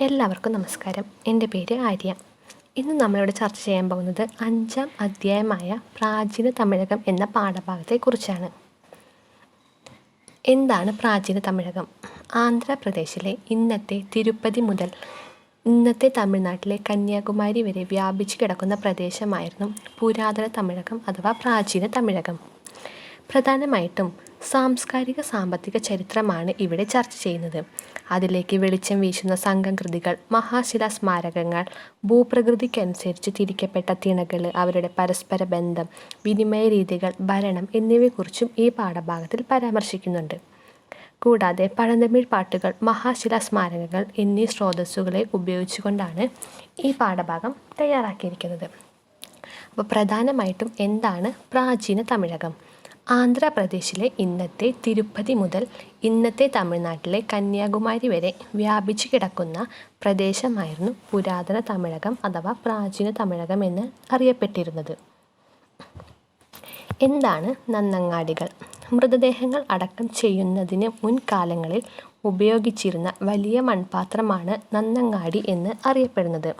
എല്ലാവർക്കും നമസ്കാരം. എന്റെ പേര് ആര്യ. ഇന്ന് നമ്മളിവിടെ ചർച്ച ചെയ്യാൻ പോകുന്നത് അഞ്ചാം അധ്യായമായ പ്രാചീന തമിഴകം എന്ന പാഠഭാഗത്തെക്കുറിച്ചാണ്. എന്താണ് പ്രാചീന തമിഴകം? ആന്ധ്രാപ്രദേശിലെ ഇന്നത്തെ തിരുപ്പതി മുതൽ ഇന്നത്തെ തമിഴ്നാട്ടിലെ കന്യാകുമാരി വരെ വ്യാപിച്ചു കിടക്കുന്ന പ്രദേശമായിരുന്നു പുരാതന തമിഴകം അഥവാ പ്രാചീന തമിഴകം. പ്രധാനമായിട്ടും സാംസ്കാരിക സാമ്പത്തിക ചരിത്രമാണ് ഇവിടെ ചർച്ച ചെയ്യുന്നത്. അതിലേക്ക് വെളിച്ചം വീശുന്ന സംഘകൃതികൾ മഹാശിലാ സ്മാരകങ്ങൾ ഭൂപ്രകൃതിക്കനുസരിച്ച് തിരിക്കപ്പെട്ട തിണകൾ അവരുടെ പരസ്പര ബന്ധം വിനിമയ രീതികൾ ഭരണം എന്നിവയെക്കുറിച്ചും ഈ പാഠഭാഗത്തിൽ പരാമർശിക്കുന്നുണ്ട്. കൂടാതെ പഴന്തമിഴ് പാട്ടുകൾ മഹാശിലാ സ്മാരകങ്ങൾ എന്നീ സ്രോതസ്സുകളെ ഉപയോഗിച്ചുകൊണ്ടാണ് ഈ പാഠഭാഗം തയ്യാറാക്കിയിരിക്കുന്നത്. അപ്പോൾ പ്രധാനമായിട്ടും എന്താണ് പ്രാചീന തമിഴകം? ആന്ധ്രാപ്രദേശിലെ ഇന്നത്തെ തിരുപ്പതി മുതൽ ഇന്നത്തെ തമിഴ്നാട്ടിലെ കന്യാകുമാരി വരെ വ്യാപിച്ചു കിടക്കുന്ന പ്രദേശമായിരുന്നു പുരാതന തമിഴകം അഥവാ പ്രാചീന തമിഴകം എന്ന് അറിയപ്പെട്ടിരുന്നത്. എന്താണ് നന്നങ്ങാടികൾ? മൃതദേഹങ്ങൾ അടക്കം ചെയ്യുന്നതിന് മുൻകാലങ്ങളിൽ ഉപയോഗിച്ചിരുന്ന വലിയ മൺപാത്രമാണ് നന്നങ്ങാടി എന്ന് അറിയപ്പെടുന്നത്.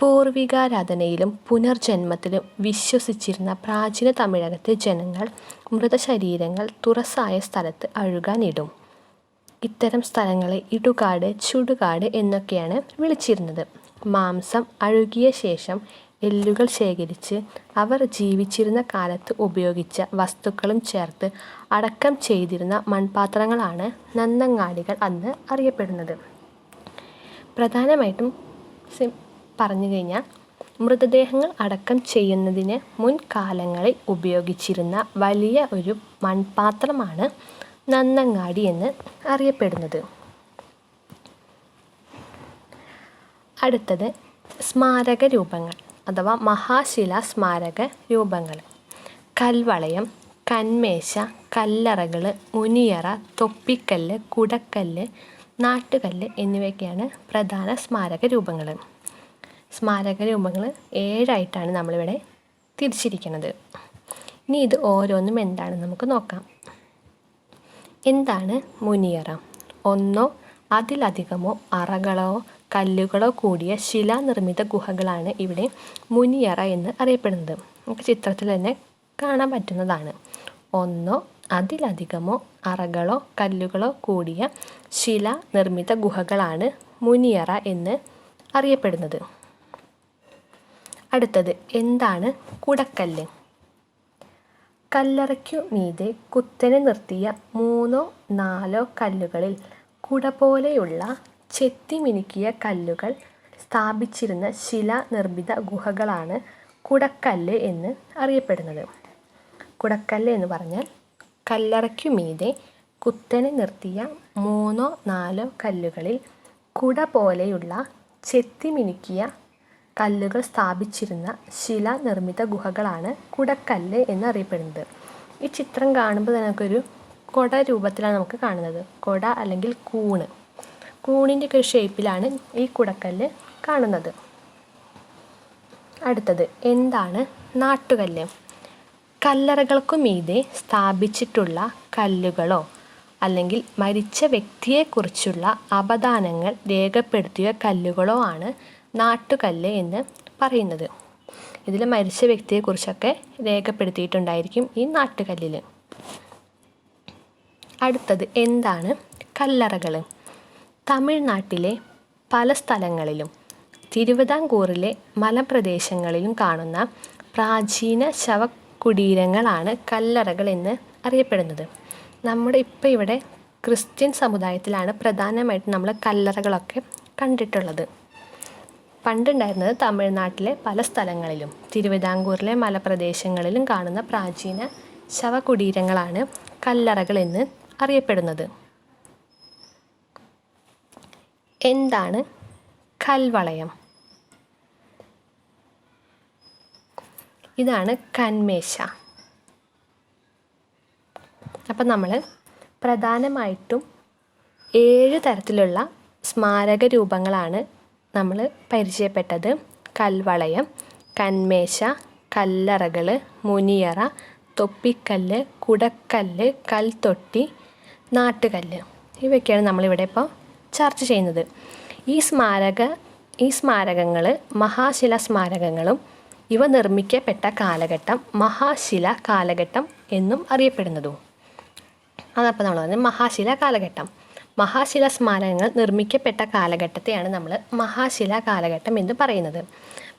പൂർവികാരാധനയിലും പുനർജന്മത്തിലും വിശ്വസിച്ചിരുന്ന പ്രാചീന തമിഴകത്തെ ജനങ്ങൾ മൃതശരീരങ്ങൾ തുറസായ സ്ഥലത്ത് അഴുകാനിടും. ഇത്തരം സ്ഥലങ്ങളെ ഇടുകാട് ചുടുകാട് എന്നൊക്കെയാണ് വിളിച്ചിരുന്നത്. മാംസം അഴുകിയ ശേഷം എല്ലുകൾ ശേഖരിച്ച് അവർ ജീവിച്ചിരുന്ന കാലത്ത് ഉപയോഗിച്ച വസ്തുക്കളും ചേർത്ത് അടക്കം ചെയ്തിരുന്ന മൺപാത്രങ്ങളാണ് നന്നങ്ങാടികൾ അന്ന് അറിയപ്പെടുന്നത്. പ്രധാനമായിട്ടും പറഞ്ഞു കഴിഞ്ഞാൽ മൃതദേഹങ്ങൾ അടക്കം ചെയ്യുന്നതിന് മുൻകാലങ്ങളിൽ ഉപയോഗിച്ചിരുന്ന വലിയ ഒരു മൺപാത്രമാണ് നന്നങ്ങാടി എന്ന് അറിയപ്പെടുന്നത്. അടുത്തത് സ്മാരക രൂപങ്ങൾ അഥവാ മഹാശില സ്മാരക രൂപങ്ങൾ. കൽവളയം കന്മേശ കല്ലറകൾ മുനിയറ തൊപ്പിക്കല്ല് കുടക്കല്ല് നാട്ടുകല്ല് എന്നിവയൊക്കെയാണ് പ്രധാന സ്മാരക രൂപങ്ങൾ. സ്മാരക രൂപങ്ങൾ ഏഴായിട്ടാണ് നമ്മളിവിടെ തിരിച്ചിരിക്കുന്നത്. ഇനി ഇത് ഓരോന്നും എന്താണെന്ന് നമുക്ക് നോക്കാം. എന്താണ് മുനിയറ? ഒന്നോ അതിലധികമോ അറകളോ കല്ലുകളോ കൂടിയ ശിലാനിർമ്മിത ഗുഹകളാണ് ഇവിടെ മുനിയറ എന്ന് അറിയപ്പെടുന്നത്. നമുക്ക് ചിത്രത്തിൽ തന്നെ കാണാൻ പറ്റുന്നതാണ്. ഒന്നോ അതിലധികമോ അറകളോ കല്ലുകളോ കൂടിയ ശിലാനിർമ്മിത ഗുഹകളാണ് മുനിയറ എന്ന് അറിയപ്പെടുന്നത്. അടുത്തത് എന്താണ് കുടക്കല്ല്? കല്ലറയ്ക്കു മീതെ കുത്തനെ നിർത്തിയ മൂന്നോ നാലോ കല്ലുകളിൽ കുട പോലെയുള്ള ചെത്തിമിനുക്കിയ കല്ലുകൾ സ്ഥാപിച്ചിരുന്ന ശിലാനിർമ്മിത ഗുഹകളാണ് കുടക്കല്ല് എന്ന് അറിയപ്പെടുന്നത്. കുടക്കല്ല് എന്ന് പറഞ്ഞാൽ കല്ലറയ്ക്കു മീതെ കുത്തനെ നിർത്തിയ മൂന്നോ നാലോ കല്ലുകളിൽ കുട പോലെയുള്ള ചെത്തിമിനുക്കിയ കല്ലുകൾ സ്ഥാപിച്ചിരുന്ന ശിലാനിർമ്മിത ഗുഹകളാണ് കുടക്കല്ല് എന്നറിയപ്പെടുന്നത്. ഈ ചിത്രം കാണുമ്പോൾ തന്നെ നമുക്കൊരു കൊട രൂപത്തിലാണ് നമുക്ക് കാണുന്നത്. കൊട അല്ലെങ്കിൽ കൂണ്. കൂണിന്റെ ഒക്കെ ഷേപ്പിലാണ് ഈ കുടക്കല്ല് കാണുന്നത്. അടുത്തത് എന്താണ് നാട്ടുകല്ല്? കല്ലറകൾക്കു മീതെ സ്ഥാപിച്ചിട്ടുള്ള കല്ലുകളോ അല്ലെങ്കിൽ മരിച്ച വ്യക്തിയെക്കുറിച്ചുള്ള അവദാനങ്ങൾ രേഖപ്പെടുത്തിയ കല്ലുകളോ ആണ് നാട്ടുകല്ല് എന്ന് പറയുന്നത്. ഇതിൽ മരിച്ച വ്യക്തിയെക്കുറിച്ചൊക്കെ രേഖപ്പെടുത്തിയിട്ടുണ്ടായിരിക്കും ഈ നാട്ടുകല്ലിൽ അടുത്തത് എന്താണ് കല്ലറകൾ തമിഴ്നാട്ടിലെ പല സ്ഥലങ്ങളിലും തിരുവിതാംകൂറിലെ മലപ്രദേശങ്ങളിലും കാണുന്ന പ്രാചീന ശവകുടീരങ്ങളാണ് കല്ലറകൾ എന്ന് അറിയപ്പെടുന്നത്. നമ്മുടെ ഇപ്പോൾ ഇവിടെ ക്രിസ്ത്യൻ സമുദായത്തിലാണ് പ്രധാനമായിട്ടും നമ്മൾ കല്ലറകളൊക്കെ കണ്ടിട്ടുള്ളത്. പണ്ടുണ്ടായിരുന്നത് തമിഴ്നാട്ടിലെ പല സ്ഥലങ്ങളിലും. തിരുവിതാംകൂറിലെ മലപ്രദേശങ്ങളിലും കാണുന്ന പ്രാചീന ശവകുടീരങ്ങളാണ് കല്ലറകൾ എന്ന് അറിയപ്പെടുന്നത്. എന്താണ് കൽവളയം? ഇതാണ് കന്മേശ. അപ്പം നമ്മൾ പ്രധാനമായിട്ടും ഏഴ് തരത്തിലുള്ള സ്മാരക രൂപങ്ങളാണ് നമ്മൾ പരിചയപ്പെട്ടത് കൽവളയം കന്മേശ കല്ലറകൾ മുനിയറ തൊപ്പിക്കല്ല് കുടക്കല്ല് കൽത്തൊട്ടി നാട്ടുകല്ല്. ഇവയൊക്കെയാണ് നമ്മളിവിടെ ഇപ്പോൾ ചർച്ച ചെയ്യുന്നത്. ഈ സ്മാരക ഈ സ്മാരകങ്ങൾ മഹാശില സ്മാരകങ്ങളും ഇവ നിർമ്മിക്കപ്പെട്ട കാലഘട്ടം മഹാശില കാലഘട്ടം എന്നും അറിയപ്പെടുന്നതും. അതപ്പോൾ നമ്മൾ പറഞ്ഞത് മഹാശില കാലഘട്ടം. മഹാശില സ്മാരകങ്ങൾ നിർമ്മിക്കപ്പെട്ട കാലഘട്ടത്തെയാണ് നമ്മൾ മഹാശില കാലഘട്ടം എന്ന് പറയുന്നത്.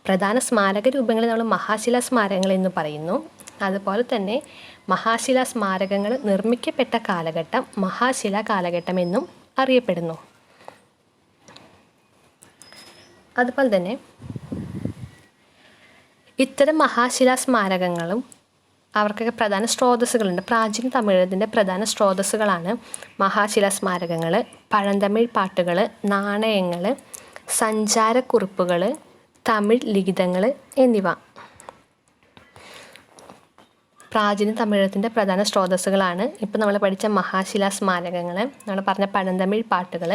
പ്രധാന സ്മാരക രൂപങ്ങളെ നമ്മൾ മഹാശില സ്മാരകങ്ങൾ എന്ന് പറയുന്നു. അതുപോലെ തന്നെ മഹാശില സ്മാരകങ്ങൾ നിർമ്മിക്കപ്പെട്ട കാലഘട്ടം മഹാശില കാലഘട്ടം എന്നും അറിയപ്പെടുന്നു. അതുപോലെ തന്നെ ഇത്തരം മഹാശില സ്മാരകങ്ങളും അവർക്കൊക്കെ പ്രധാന സ്രോതസ്സുകളുണ്ട്. പ്രാചീന തമിഴത്തിന്റെ പ്രധാന സ്രോതസ്സുകളാണ് മഹാശില സ്മാരകങ്ങൾ പഴന്തമിഴ് പാട്ടുകൾ നാണയങ്ങൾ സഞ്ചാരക്കുറിപ്പുകൾ തമിഴ് ലിഖിതങ്ങൾ എന്നിവ. പ്രാചീന തമിഴത്തിന്റെ പ്രധാന സ്രോതസ്സുകളാണ് ഇപ്പോൾ നമ്മൾ പഠിച്ച മഹാശില സ്മാരകങ്ങൾ നമ്മൾ പറഞ്ഞ പഴന്തമിഴ് പാട്ടുകൾ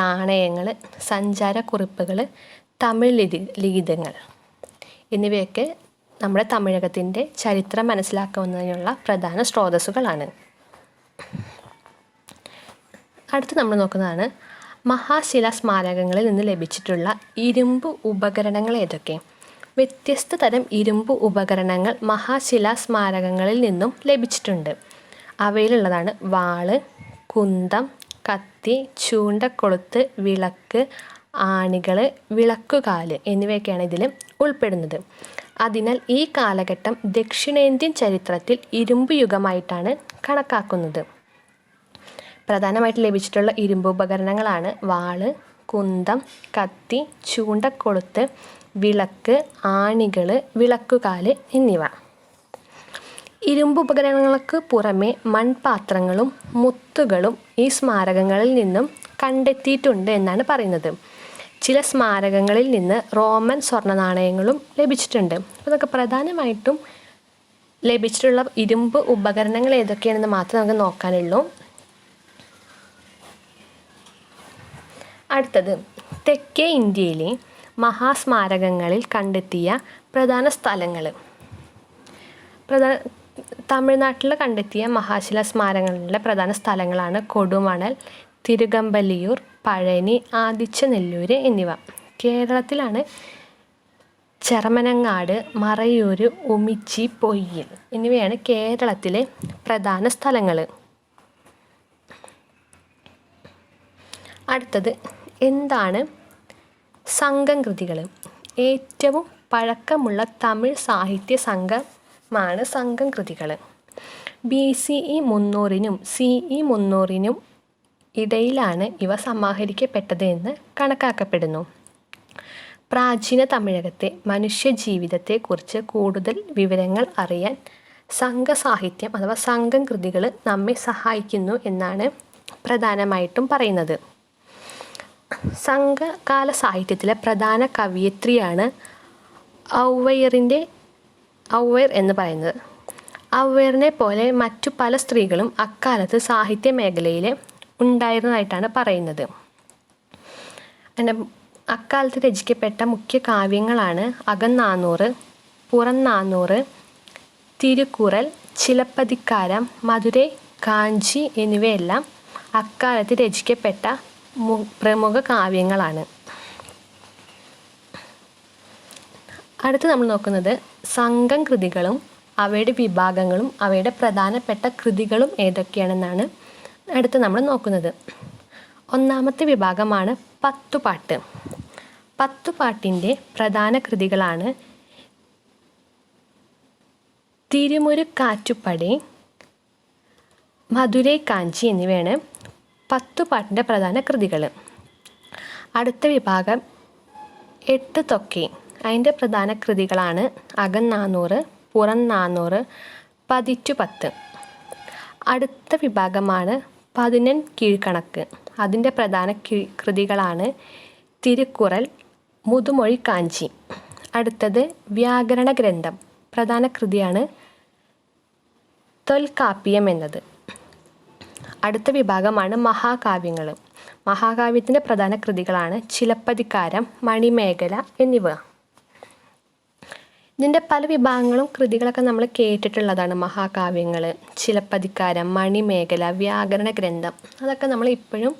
നാണയങ്ങൾ സഞ്ചാരക്കുറിപ്പുകൾ തമിഴ് ലിഖി ലിഖിതങ്ങൾ. എന്നിവയൊക്കെ നമ്മുടെ തമിഴകത്തിന്റെ ചരിത്രം മനസ്സിലാക്കുന്നതിനുള്ള പ്രധാന സ്രോതസ്സുകളാണ്. അടുത്ത് നമ്മൾ നോക്കുന്നതാണ് മഹാശില സ്മാരകങ്ങളിൽ നിന്ന് ലഭിച്ചിട്ടുള്ള ഇരുമ്പ് ഉപകരണങ്ങൾ ഏതൊക്കെ? വ്യത്യസ്ത തരം ഇരുമ്പ് ഉപകരണങ്ങൾ മഹാശില സ്മാരകങ്ങളിൽ നിന്നും ലഭിച്ചിട്ടുണ്ട്. അവയിലുള്ളതാണ് വാൾ കുന്തം കത്തി ചൂണ്ടക്കൊളുത്ത് വിളക്ക് ആണികൾ വിളക്കുകാൽ എന്നിവയൊക്കെയാണ് ഇതിൽ ഉൾപ്പെടുന്നത്. അതിനാൽ ഈ കാലഘട്ടം ദക്ഷിണേന്ത്യൻ ചരിത്രത്തിൽ ഇരുമ്പ് യുഗമായിട്ടാണ് കണക്കാക്കുന്നത്. പ്രധാനമായിട്ട് ലഭിച്ചിട്ടുള്ള ഇരുമ്പ് ഉപകരണങ്ങളാണ് വാൾ കുന്തം കത്തി ചൂണ്ടക്കൊളുത്ത് വിളക്ക് ആണികൾ വിളക്കുകാൽ എന്നിവ. ഇരുമ്പ് ഉപകരണങ്ങൾക്ക് പുറമെ മൺപാത്രങ്ങളും മുത്തുകളും ഈ സ്മാരകങ്ങളിൽ നിന്നും കണ്ടെത്തിയിട്ടുണ്ട് എന്നാണ് പറയുന്നത്. ചില സ്മാരകങ്ങളിൽ നിന്ന് റോമൻ സ്വർണ നാണയങ്ങളും ലഭിച്ചിട്ടുണ്ട്. അതൊക്കെ പ്രധാനമായിട്ടും ലഭിച്ചിട്ടുള്ള ഇരുമ്പ് ഉപകരണങ്ങൾ ഏതൊക്കെയാണെന്ന് മാത്രമേ നമുക്ക് നോക്കാനുള്ളൂ. അടുത്തത് തെക്കേ ഇന്ത്യയിലെ മഹാസ്മാരകങ്ങളിൽ കണ്ടെത്തിയ പ്രധാന സ്ഥലങ്ങൾ പ്രധാന തമിഴ്നാട്ടിൽ കണ്ടെത്തിയ മഹാശില സ്മാരകങ്ങളിലെ പ്രധാന സ്ഥലങ്ങളാണ് കൊടുമണൽ തിരുകമ്പലിയൂർ പഴനി ആദിച്ചനെല്ലൂർ എന്നിവ. കേരളത്തിലാണ് ചെറമനങ്ങാട് മറയൂർ ഉമിച്ചി പൊയ്യിൽ എന്നിവയാണ് കേരളത്തിലെ പ്രധാന സ്ഥലങ്ങൾ അടുത്തത് എന്താണ് സംഘം കൃതികൾ ഏറ്റവും പഴക്കമുള്ള തമിഴ് സാഹിത്യ സംഘമാണ് സംഘം കൃതികൾ ബി സി ഇ മുന്നൂറിനും സി ഇ മുന്നൂറിനും ഇടയിലാണ് ഇവ സമാഹരിക്കപ്പെട്ടത് എന്ന് കണക്കാക്കപ്പെടുന്നു. പ്രാചീന തമിഴകത്തെ മനുഷ്യജീവിതത്തെക്കുറിച്ച് കൂടുതൽ വിവരങ്ങൾ അറിയാൻ സംഘസാഹിത്യം അഥവാ സംഘം കൃതികൾ നമ്മെ സഹായിക്കുന്നു എന്നാണ് പ്രധാനമായിട്ടും പറയുന്നത്. സംഘകാല സാഹിത്യത്തിലെ പ്രധാന കവിയത്രിയാണ് ഔവയറിന്റെ ഔവയർ എന്ന് പറയുന്നത്. ഔവയറിനെ പോലെ മറ്റു പല സ്ത്രീകളും അക്കാലത്ത് സാഹിത്യ മേഖലയിൽ ഉണ്ടായിരുന്നതായിട്ടാണ് പറയുന്നത്. അക്കാലത്ത് രചിക്കപ്പെട്ട മുഖ്യ കാവ്യങ്ങളാണ് അകനാന്നൂറ് പുറനാന്നൂറ് തിരുക്കുറൽ ചിലപ്പതിക്കാരം മധുരൈ കാഞ്ചി എന്നിവയെല്ലാം അക്കാലത്ത് രചിക്കപ്പെട്ട പ്രമുഖ കാവ്യങ്ങളാണ്. അടുത്ത് നമ്മൾ നോക്കുന്നത് സംഘം കൃതികളും അവയുടെ വിഭാഗങ്ങളും അവയുടെ പ്രധാനപ്പെട്ട കൃതികളും ഏതൊക്കെയാണെന്നാണ് അടുത്ത് നമ്മൾ നോക്കുന്നത്. ഒന്നാമത്തെ വിഭാഗമാണ് പത്തുപാട്ട്. പത്തുപാട്ടിന്റെ പ്രധാന കൃതികളാണ് തിരുമുരു കാറ്റുപ്പടി മധുരൈ കാഞ്ചി എന്നിവയാണ് പത്തുപാട്ടിന്റെ പ്രധാന കൃതികൾ. അടുത്ത വിഭാഗം എട്ട് തൊക്കി. അതിന്റെ പ്രധാന കൃതികളാണ് അകനാന്നൂറ് പുറം നാന്നൂറ് പതിറ്റു പത്ത് അടുത്ത വിഭാഗമാണ് പതിനെൺ കീഴ്ക്കണക്ക് അതിന്റെ പ്രധാന കീ കൃതികളാണ് തിരുക്കുറൽ മുതുമൊഴി കാഞ്ചി. അടുത്തത് വ്യാകരണ ഗ്രന്ഥം. പ്രധാന കൃതിയാണ് തൊൽക്കാപ്പിയം എന്നത്. അടുത്ത വിഭാഗമാണ് മഹാകാവ്യങ്ങൾ മഹാകാവ്യത്തിന്റെ പ്രധാന കൃതികളാണ് ചിലപ്പതികാരം മണിമേഖല എന്നിവ. ഇതിന്റെ പല വിഭാഗങ്ങളും കൃതികളൊക്കെ നമ്മൾ കേട്ടിട്ടുള്ളതാണ്. മഹാകാവ്യങ്ങൾ ചിലപ്പതിക്കാരം മണിമേഖല വ്യാകരണ ഗ്രന്ഥം. അതൊക്കെ നമ്മൾ ഇപ്പോഴും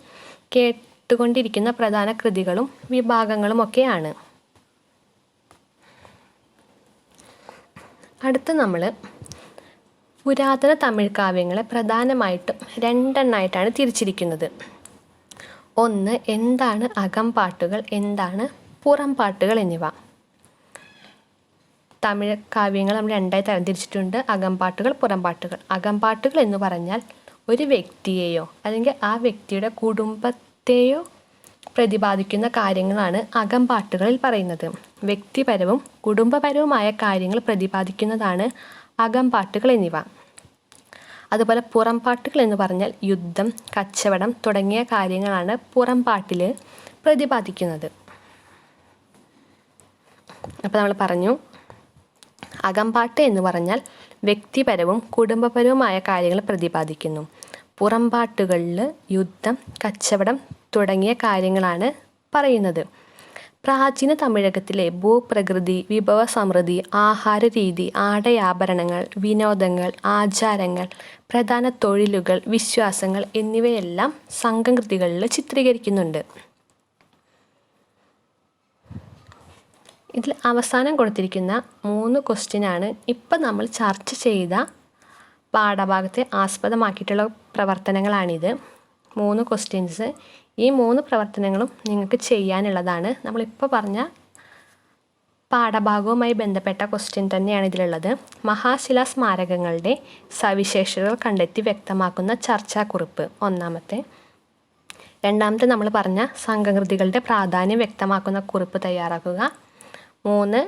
കേട്ടുകൊണ്ടിരിക്കുന്ന പ്രധാന കൃതികളും വിഭാഗങ്ങളും ഒക്കെയാണ്. അടുത്ത് നമ്മൾ പുരാതന തമിഴ് കാവ്യങ്ങളെ പ്രധാനമായിട്ടും രണ്ടെണ്ണമായിട്ടാണ് തിരിച്ചിരിക്കുന്നത്. ഒന്ന് എന്താണ് അകംപാട്ടുകൾ? എന്താണ് പുറംപാട്ടുകൾ എന്നിവ? തമിഴ് കാവ്യങ്ങൾ നമ്മൾ രണ്ടായി തരംതിരിച്ചിട്ടുണ്ട്. അകംപാട്ടുകൾ പുറംപാട്ടുകൾ. അകംപാട്ടുകൾ എന്ന് പറഞ്ഞാൽ ഒരു വ്യക്തിയെയോ അല്ലെങ്കിൽ ആ വ്യക്തിയുടെ കുടുംബത്തെയോ പ്രതിപാദിക്കുന്ന കാര്യങ്ങളാണ് അകംപാട്ടുകളിൽ പറയുന്നത്. വ്യക്തിപരവും കുടുംബപരവുമായ കാര്യങ്ങൾ പ്രതിപാദിക്കുന്നതാണ് അകംപാട്ടുകൾ എന്നിവ. അതുപോലെ പുറംപാട്ടുകൾ എന്ന് പറഞ്ഞാൽ യുദ്ധം കച്ചവടം തുടങ്ങിയ കാര്യങ്ങളാണ് പുറംപാട്ടിൽ പ്രതിപാദിക്കുന്നത്. അപ്പോൾ നമ്മൾ പറഞ്ഞു അകംപാട്ട് എന്ന് പറഞ്ഞാൽ വ്യക്തിപരവും കുടുംബപരവുമായ കാര്യങ്ങൾ പ്രതിപാദിക്കുന്നു. പുറംപാട്ടുകളിൽ യുദ്ധം കച്ചവടം തുടങ്ങിയ കാര്യങ്ങളാണ് പറയുന്നത്. പ്രാചീന തമിഴകത്തിലെ ഭൂപ്രകൃതി വിഭവ സമൃദ്ധി ആഹാര രീതി ആടയാഭരണങ്ങൾ വിനോദങ്ങൾ ആചാരങ്ങൾ പ്രധാന തൊഴിലുകൾ വിശ്വാസങ്ങൾ എന്നിവയെല്ലാം സംഘകൃതികളിൽ ചിത്രീകരിക്കുന്നുണ്ട്. ഇതിൽ അവസാനം കൊടുത്തിരിക്കുന്ന മൂന്ന് ക്വസ്റ്റ്യനാണ് ഇപ്പം നമ്മൾ ചർച്ച ചെയ്ത പാഠഭാഗത്തെ ആസ്പദമാക്കിയിട്ടുള്ള പ്രവർത്തനങ്ങളാണിത്. മൂന്ന് ക്വസ്റ്റ്യൻസ് ഈ മൂന്ന് പ്രവർത്തനങ്ങളും നിങ്ങൾക്ക് ചെയ്യാനുള്ളതാണ്. നമ്മളിപ്പോൾ പറഞ്ഞ പാഠഭാഗവുമായി ബന്ധപ്പെട്ട ക്വസ്റ്റ്യൻ തന്നെയാണ് ഇതിലുള്ളത്. മഹാശിലാ സ്മാരകങ്ങളുടെ സവിശേഷതകൾ കണ്ടെത്തി വ്യക്തമാക്കുന്ന ചർച്ചാക്കുറിപ്പ്. ഒന്നാമത്തെ രണ്ടാമത്തെ നമ്മൾ പറഞ്ഞ സംഘകൃതികളുടെ പ്രാധാന്യം വ്യക്തമാക്കുന്ന കുറിപ്പ് തയ്യാറാക്കുക. മൂന്ന്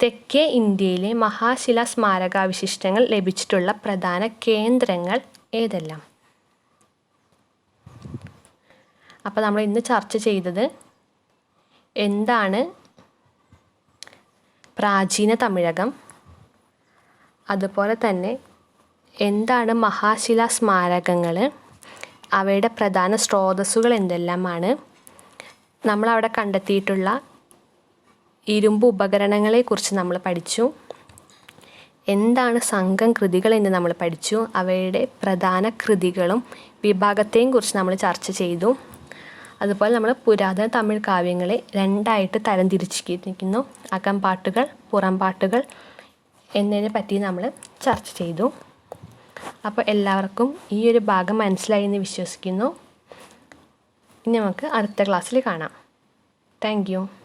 തെക്കേ ഇന്ത്യയിലെ മഹാശിലാ സ്മാരകാവശിഷ്ടങ്ങൾ ലഭിച്ചിട്ടുള്ള പ്രധാന കേന്ദ്രങ്ങൾ ഏതെല്ലാം? അപ്പോൾ നമ്മൾ ഇന്ന് ചർച്ച ചെയ്തത് എന്താണ് പ്രാചീന തമിഴകം അതുപോലെ തന്നെ എന്താണ് മഹാശിലാ സ്മാരകങ്ങൾ അവയുടെ പ്രധാന സ്രോതസ്സുകൾ എന്തെല്ലാമാണ് നമ്മളവിടെ കണ്ടെത്തിയിട്ടുള്ള ഇരുമ്പ് ഉപകരണങ്ങളെക്കുറിച്ച് നമ്മൾ പഠിച്ചു. എന്താണ് സംഘം കൃതികൾ എന്ന് നമ്മൾ പഠിച്ചു. അവയുടെ പ്രധാന കൃതികളും വിഭാഗത്തെയും കുറിച്ച് നമ്മൾ ചർച്ച ചെയ്തു. അതുപോലെ നമ്മൾ പുരാതന തമിഴ് കാവ്യങ്ങളെ രണ്ടായിട്ട് തരം തരംതിരിച്ചിരിക്കുന്നു അകംപാട്ടുകൾ പുറംപാട്ടുകൾ എന്നതിനെ പറ്റി നമ്മൾ ചർച്ച ചെയ്തു. അപ്പോൾ എല്ലാവർക്കും ഈ ഒരു ഭാഗം മനസ്സിലായി എന്ന് വിശ്വസിക്കുന്നു. ഇനി നമുക്ക് അടുത്ത ക്ലാസ്സിൽ കാണാം. താങ്ക്